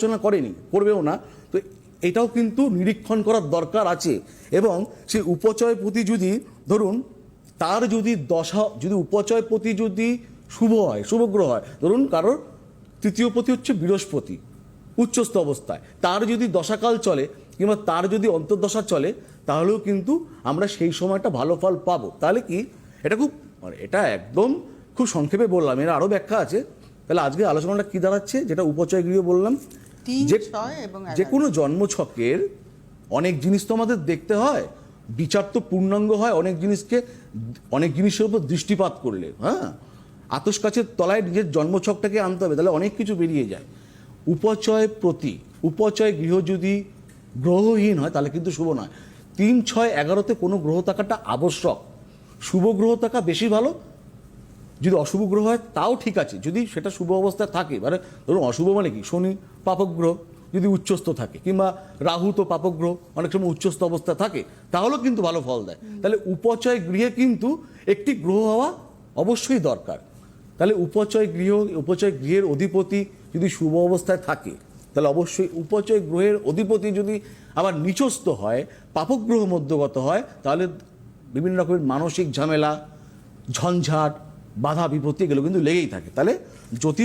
আলোচনা করেনি, করবেও না। তো এটাও কিন্তু নিরীক্ষণ করার দরকার আছে। এবং সেই উপচয়পতি যদি ধরুন, তার যদি দশা, যদি উপচয়পতি যদি শুভ হয় শুভগ্রহ হয়, ধরুন কারোর তৃতীয় পতি হচ্ছে বৃহস্পতি, উচ্চস্থ অবস্থায়। তার যদি দশাকাল চলে, কিংবা তার যদি অন্তর্দশা চলে, তাহলেও কিন্তু আমরা সেই সময়টা ভালো ফল পাবো। তাহলে কি? এটা খুব মানে এটা একদম খুব সংক্ষেপে বললাম। এর আরও ব্যাখ্যা আছে। তাহলে আজকে আলোচনাটা কী দাঁড়াচ্ছে? যেটা উপচয় গৃহ বললাম তিন, যে ছয় এবং যে কোনো জন্মছকের অনেক জিনিস তো আমাদের দেখতে হয়। বিচার তো পূর্ণাঙ্গ হয় অনেক জিনিসকে অনেক জিনিসের উপর দৃষ্টিপাত করলে হ্যাঁ? আতস কাছের তলায় নিজের জন্মছকটাকে আনতে হবে তাহলে অনেক কিছু বেরিয়ে যায়। উপচয় প্রতি উপচয় গৃহ যদি গ্রহহীন হয় তাহলে কিন্তু শুভ নয়। তিন ছয় এগারোতে কোনো গ্রহ থাকাটা আবশ্যক। শুভ গ্রহ থাকা বেশি ভালো যদি অশুভ গ্রহ হয় তাও ঠিক আছে। যদি সেটা শুভ অবস্থায় থাকে মানে ধরুন অশুভ মানে কি? শনি পাপক গ্রহ যদি উচ্চস্থ থাকে কিংবা রাহু তো পাপগ্রহ অনেক সময় উচ্চস্থ অবস্থায় থাকে তাহলেও কিন্তু ভালো ফল দেয়। তাহলে উপচয় গৃহে কিন্তু একটি গ্রহ হওয়া অবশ্যই দরকার। তাহলে উপচয় গৃহ উপচয় গৃহের অধিপতি যদি শুভ অবস্থায় থাকে তাহলে অবশ্যই উপচয় গ্রহের অধিপতি যদি আবার নিচস্থ হয় পাপক গ্রহ মধ্যগত হয় তাহলে বিভিন্ন রকমের মানসিক ঝামেলা ঝঞ্ঝাট বাধা বিপত্তি এগুলো কিন্তু লেগেই থাকে। তাহলে জ্যোতিষ